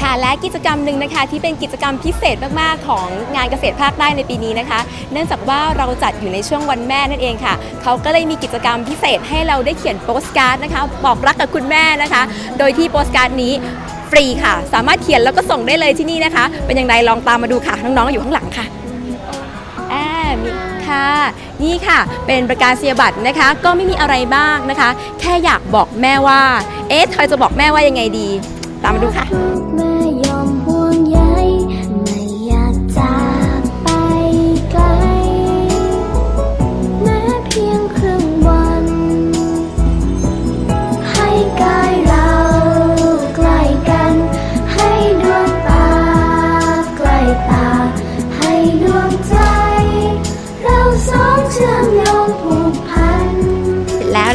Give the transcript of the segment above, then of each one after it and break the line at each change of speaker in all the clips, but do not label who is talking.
ค่ะและกิจกรรมหนึ่งนะคะที่เป็นกิจกรรมพิเศษมาก ๆ ของงานเกษตรภาคใต้ในปีนี้นะคะ เนื่องจากว่าเราจัดอยู่ในช่วงวันแม่นั่นเองค่ะ เขาก็เลยมีกิจกรรมพิเศษให้เราได้เขียนโปสการ์ดนะคะบอกรักกับคุณแม่นะคะ โดยที่โปสการ์ดนี้ฟรีค่ะ สามารถเขียนแล้วก็ส่งได้เลยที่นี่นะคะ เป็นอย่างไรลองตามมาดูค่ะน้องๆอยู่ข้างหลังค่ะ มีค่ะ นี่ค่ะ เป็นประกาศเสียบัตรนะคะ ก็ไม่มีอะไรบ้างนะคะ แค่อยากบอกแม่ว่า เอ๊ะทอยจะบอกแม่ว่ายังไงดี ตามมาดูค่ะ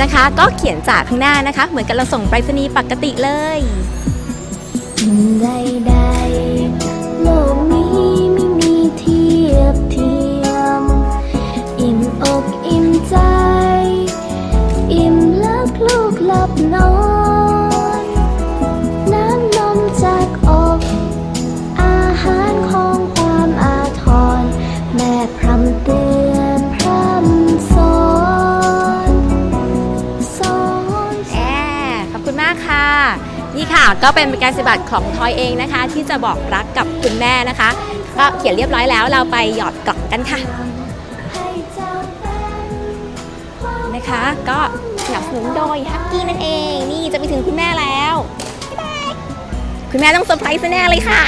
นะ
คะ ก็เขียนจากข้างหน้านะคะ เหมือนกับเราส่งไปรษณีย์ปกติเลย
ใดๆโลกนี้ไม่มีเทียบเทียม อิ่มอกอิ่มใจ อิ่มลักลูกหลับนอนากค่ะ
นี่ค่ะก็เป็นการสิบัติของทอยเองนะคะ ที่จะบอกรักกับคุณแม่นะคะ ก็เขียนเรียบร้อยแล้วเราไปหยอดกล่องกันค่ะ
นะ
คะก็สนับสนุนโดยฮักกี้นั่นเอง นี่จะไปถึงคุณแม่แล้ว คุณแม่ต้องเซอร์ไพรส์แน่เลยค่ะ